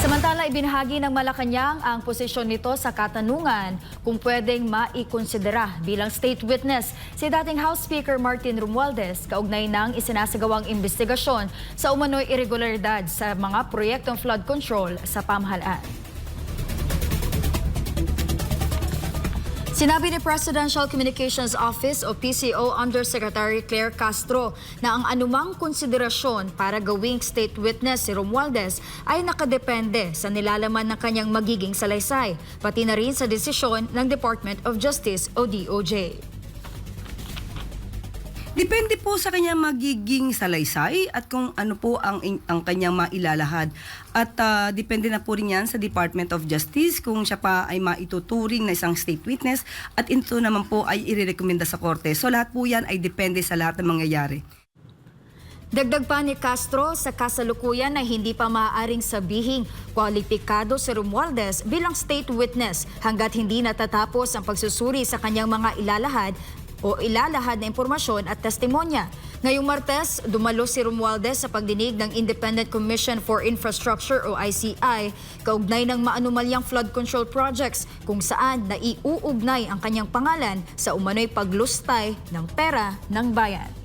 Samantala, ibinahagi ng Malacanang ang posisyon nito sa katanungan kung pwedeng maikonsidera bilang state witness si dating House Speaker Martin Romualdez kaugnay ng isinasagawang investigasyon sa umano'y irregularidad sa mga proyektong flood control sa pamahalaan. Sinabi ni Presidential Communications Office o PCO Undersecretary Claire Castro na ang anumang konsiderasyon para gawing state witness si Romualdez ay nakadepende sa nilalaman ng kanyang magiging salaysay, pati na rin sa desisyon ng Department of Justice o DOJ. Depende po sa kanyang magiging salaysay at kung ano po ang, ang kanyang mailalahad. At ah, depende na po rin yan sa Department of Justice kung siya pa ay maituturing na isang state witness at ito naman po ay irerekomenda sa korte. So lahat po yan ay depende sa lahat ng mangyayari. Dagdag pa ni Castro sa kasalukuyan na hindi pa maaaring sabihing kwalipikado si Romualdez bilang state witness hanggat hindi natatapos ang pagsusuri sa kanyang mga ilalahad o ilalahad na impormasyon at testimonya. Ngayong Martes, dumalo si Romualdez sa pagdinig ng Independent Commission for Infrastructure o ICI kaugnay ng maanumalyang flood control projects kung saan naiuugnay ang kanyang pangalan sa umano'y paglustay ng pera ng bayan.